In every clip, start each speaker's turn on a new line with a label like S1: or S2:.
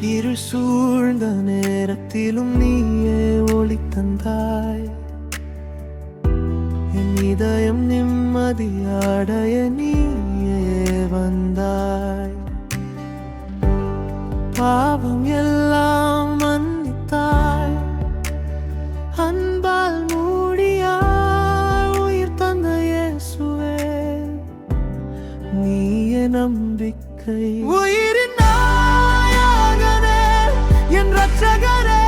S1: இரு சூழ்ந்த நேரத்திலும் நீயே ஒளி தந்தாய். என் இதயம் நிம்மதியாடைய நீயே வந்தாய். பாவம் எல்லாம் மன்னித்தாய். அன்பால் மூடியாய் உயிர் தந்த இயேசுவே நீயே நம்பிக்கை. உயிர் என் ரட்சகரே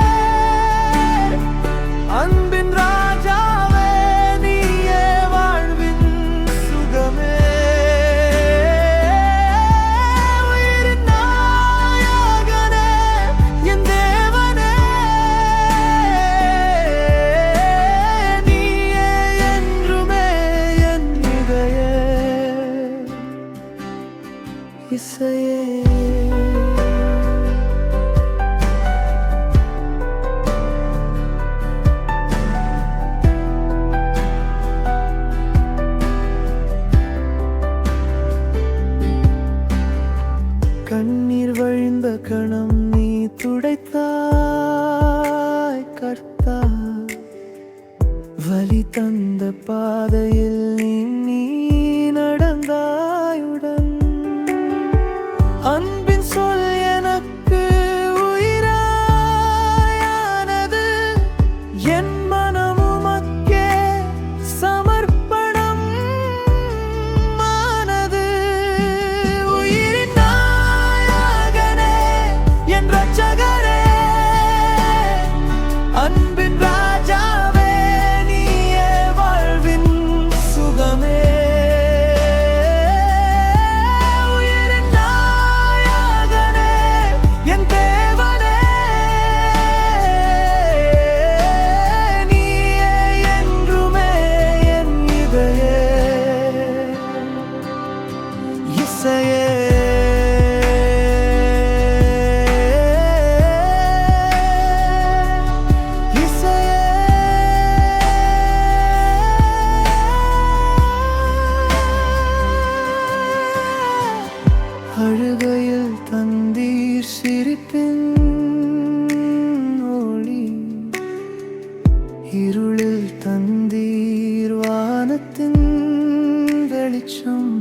S1: அன்பின் ராஜாவே நீயே வாழ்வின் சுகமே. உயிரின் நாயகனே என் தேவனே. நீயே என்றுமே என் இதய. இசையே. வழிந்த கணம் நீ துடைத்தாய் கர்த்தா. வலி தந்த பாதையில் நீ வந்தீர் சிரிப்பின் ஒளி. இருளில் தந்தீர் வானத்தின் வெளிச்சம்.